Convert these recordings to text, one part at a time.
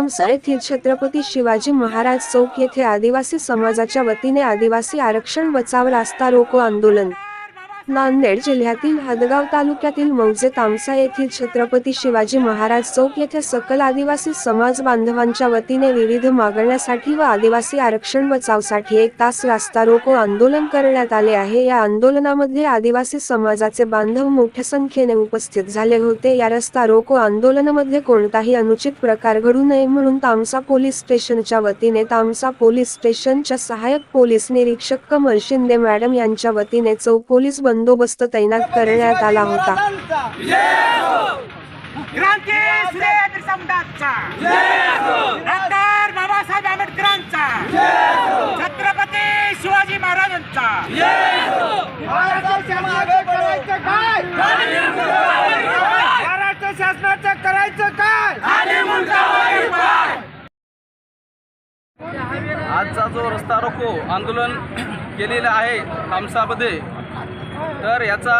तामसा येथील छत्रपती शिवाजी महाराज चौक येथे आदिवासी समाजाच्या वतीने आदिवासी आरक्षण बचाव रास्ता रोको आंदोलन. नांदेड जिल्ह्यातील हदगाव तालुक्यातील मौजे तामसा येथील छत्रपती शिवाजी महाराज चौक येथे सकल आदिवासी समाज बांधवांच्या वतीने विविध मागण्यासाठी व आदिवासी आरक्षण बचावसाठी एक तास रास्ता रोको आंदोलन करण्यात आले आहे. या आंदोलनामध्ये आदिवासी समाजाचे बांधव मोठ्या संख्येने उपस्थित झाले होते. या रस्ता रोको आंदोलनामध्ये कोणताही अनुचित प्रकार घडू नये म्हणून तामसा पोलीस स्टेशनच्या वतीने तामसा पोलीस स्टेशनच्या सहाय्यक पोलीस निरीक्षक कमल शिंदे मॅडम यांच्या वतीने चौक पोलीस बंदोबस्त तैनात करण्यात आला होता. बाबासाहेब आंबेडकरांचा. छत्रपती शिवाजी महाराजांचा. महाराष्ट्र शासनाचं करायचं काय? महाराष्ट्र शासनाचं करायचं काय? आजचा जो रस्ता रोको आंदोलन केलेलं आहे तामसामध्ये तर याचा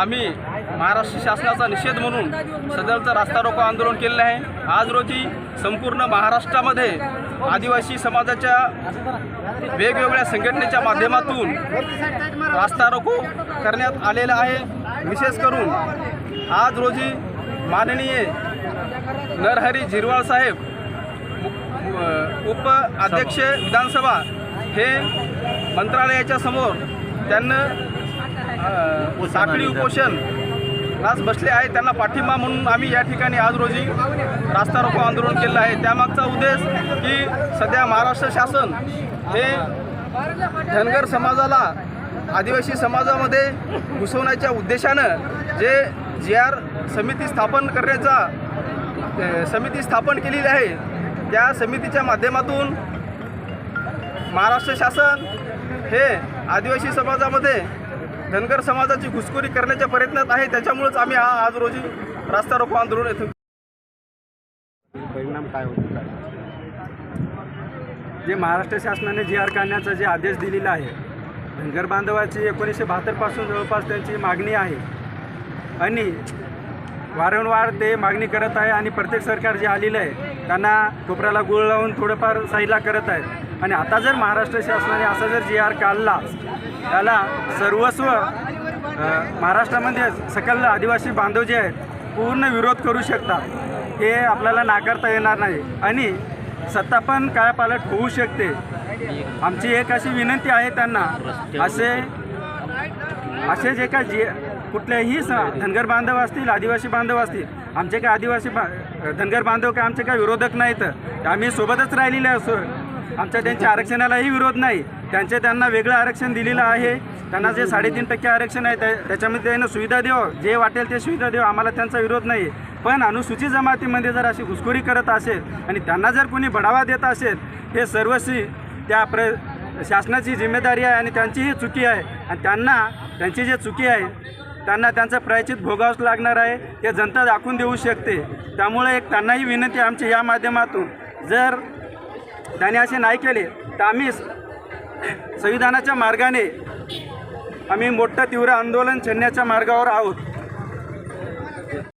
आम्ही महाराष्ट्र शासनाचा निषेध म्हणून सदरचं रास्ता रोको आंदोलन केलेलं आहे. आज रोजी संपूर्ण महाराष्ट्रामध्ये आदिवासी समाजाच्या वेगवेगळ्या संघटनेच्या माध्यमातून रास्ता रोको करण्यात आलेला आहे. विशेष करून आज रोजी माननीय नरहरी झिरवाळ साहेब उप अध्यक्ष विधानसभा हे मंत्रालयाच्या समोर त्यांना साखळी उपोषण. आज बसले आहे त्यांना पाठिंबा म्हणून आम्ही या ठिकाणी आज रोजी रास्ता रोको आंदोलन केलं आहे. त्यामागचा उद्देश की सध्या महाराष्ट्र शासन हे धनगर समाजाला आदिवासी समाजामध्ये घुसवण्याच्या उद्देशानं जे जी आर समिती स्थापन करण्याचा समिती स्थापन केलेली आहे त्या समितीच्या माध्यमातून महाराष्ट्र शासन हे आदिवासी समाजामध्ये धनगर समाजाची घुसखोरी करण्याच्या प्रयत्नात आहे. त्याच्यामुळेच आम्ही हा आज रोजी रास्ता रोको आंदोलन येतो परिणाम काय होतो जे महाराष्ट्र शासनाने जी आर काढण्याचा जे आदेश दिलेला आहे धनगर बांधवाची एकोणीसशे बहात्तरपासून जवळपास त्यांची मागणी आहे. आणि वारंवार ते मागणी करत आहे आणि प्रत्येक सरकार जे आलेलं आहे त्यांना कोपऱ्याला गुळ लावून थोडंफार साईडला करत आहेत. आणि आता जर महाराष्ट्र शासनाने असा जर जी आर काढला त्याला सर्वस्व महाराष्ट्रामध्ये सकल आदिवासी बांधव जे आहेत पूर्ण विरोध करू शकतात. हे आपल्याला नाकारता येणार नाही. आणि सत्ता पण कायापालट होऊ शकते. आमची एक अशी विनंती आहे त्यांना असे असे जे काय जे कुठल्याही स धनगर बांधव असतील आदिवासी बांधव असतील आमचे काय आदिवासी बा धनगर बांधव काय आमचे काय विरोधक नाहीत. आम्ही सोबतच राहिलेले असो. आमच्या त्यांच्या आरक्षणालाही विरोध नाही. त्यांचे त्यांना वेगळं आरक्षण दिलेलं आहे. त्यांना जे साडेतीन टक्के आरक्षण आहे त्या त्याच्यामध्ये त्यांना सुविधा देव. जे वाटेल ते सुविधा देव. आम्हाला त्यांचा विरोध नाही. पण अनुसूचित जमातीमध्ये जर अशी घुसखोरी करत असेल आणि त्यांना जर कोणी बढावा देत असेल हे सर्वस्वी त्या प्र शासनाची जिम्मेदारी आहे आणि त्यांचीही चुकी आहे. आणि त्यांना त्यांची जे चुकी आहे त्यांना त्यांचं प्रायचित भोगावंच लागणार आहे ते जनता दाखवून देऊ शकते. त्यामुळे एक त्यांनाही विनंती आमची या माध्यमातून. जर त्याने असे नाही केले तर आम्ही संविधानाच्या मार्गाने आम्ही मोठं तीव्र आंदोलन छेडण्याच्या मार्गावर आहोत.